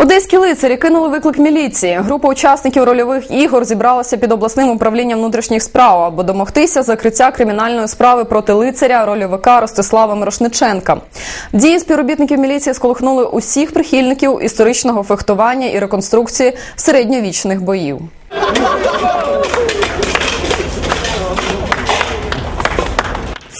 Одеські лицарі кинули виклик міліції. Група учасників рольових ігор зібралася під обласним управлінням внутрішніх справ, аби домогтися закриття кримінальної справи проти лицаря рольовика Ростислава Мирошниченка. Дії співробітників міліції сколихнули усіх прихильників історичного фехтування і реконструкції середньовічних боїв.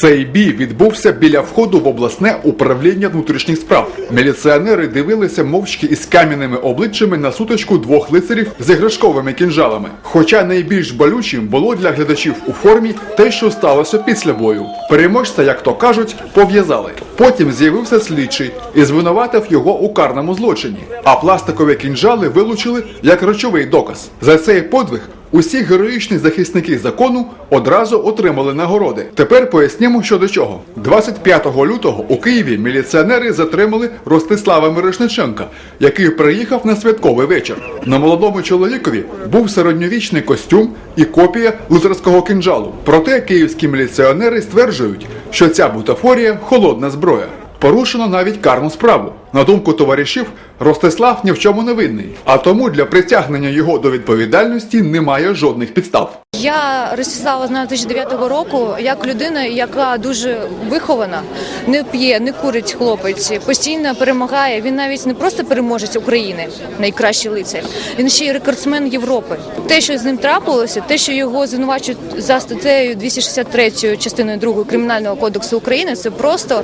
Цей бій відбувся біля входу в обласне управління внутрішніх справ. Міліціонери дивилися мовчки із кам'яними обличчями на сутичку двох лицарів з іграшковими кінжалами. Хоча найбільш болючим було для глядачів у формі те, що сталося після бою. Переможця, як то кажуть, пов'язали. Потім з'явився слідчий і звинуватив його у карному злочині. А пластикові кінжали вилучили як речовий доказ. За цей подвиг Усі героїчні захисники закону одразу отримали нагороди. Тепер пояснімо, що до чого. 25 лютого у Києві міліціонери затримали Ростислава Мирошниченка, який приїхав на святковий вечір. На молодому чоловікові був середньовічний костюм і копія лузерського кинджалу. Проте київські міліціонери стверджують, що ця бутафорія холодна зброя. Порушено навіть карну справу. На думку товаришів, Ростислав ні в чому не винний, а тому для притягнення його до відповідальності немає жодних підстав. Я Ростислава знаю 2009 року як людина, яка дуже вихована, не п'є, не курить хлопець, постійно перемагає. Він навіть не просто переможець України, найкращий лицар. Він ще й рекордсмен Європи. Те, що з ним трапилося, те, що його звинувачують за статтею 263 частиною 2 кримінального кодексу України, це просто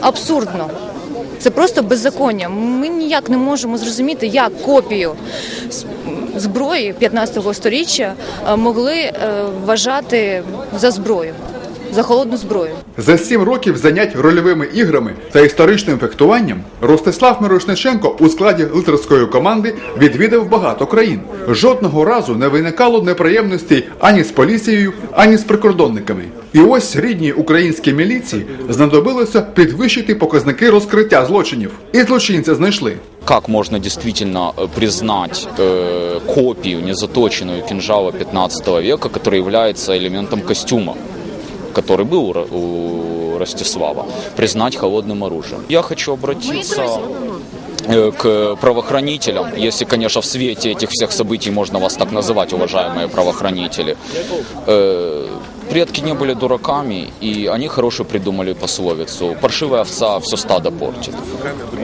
абсурдно. Це просто беззаконня. Ми ніяк не можемо зрозуміти, як копію зброї 15-го сторіччя е, могли е, вважати за зброю, за холодну зброю. За сім років занять рольовими іграми та історичним фехтуванням Ростислав Мирошниченко у складі лицарської команди відвідав багато країн. Жодного разу не виникало неприємностей ані з поліцією, ані з прикордонниками. І ось рідній українській міліції знадобилося підвищити показники розкриття злочинів. І злочинця знайшли. Как можно действительно э, признать э, копию, незаточенную кинжала 15 века, который является элементом костюма, который был у, Ро- у Ростислава, признать холодным оружием? Я хочу обратиться э, к правоохранителям, если, конечно, в свете этих всех событий можно вас так называть, уважаемые правоохранители. Э, Предки не были дураками, и они хорошо придумали пословицу «паршивая овца все стадо портит».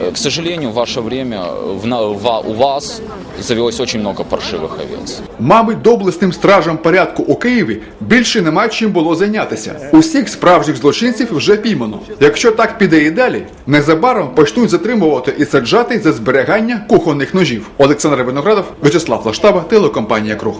Э, К сожалению, в ваше время в на- ва- у вас завелось очень много паршивых овец. Мабуть, доблесним стражам порядку у Києві більше нема чим було зайнятися. Усіх справжніх злочинців вже піймано. Якщо так піде і далі, незабаром почнуть затримувати і саджати за зберігання кухонних ножів. Олександр Виноградов, Вячеслав Лаштаба, телекомпанія Круг.